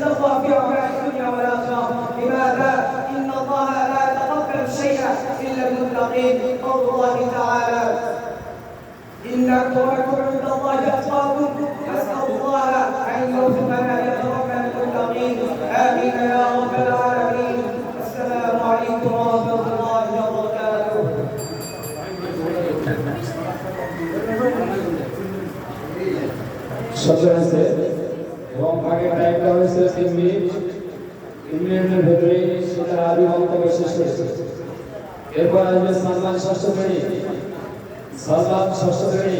التقوى في أمور الدنيا والآخرة لماذا؟ إن الله لا يتقبل شيئا إلا المتقين. قول الله تعالى. إن أكرمكم عند الله أتقاكم. أسأل الله أن يوفقنا ليتقبل المتقين. آمين يا رب العالمين. السلام عليكم ورحمة الله وبركاته. Şaka এবং আগে টাইমটা হয়েছে তিন মিনিট তিন মিনিটের ভেতরে সেটা আদি বক্তব্য শেষ করেছে এরপর আসবে সালমান ষষ্ঠ শ্রেণি। সালমান ষষ্ঠ শ্রেণি।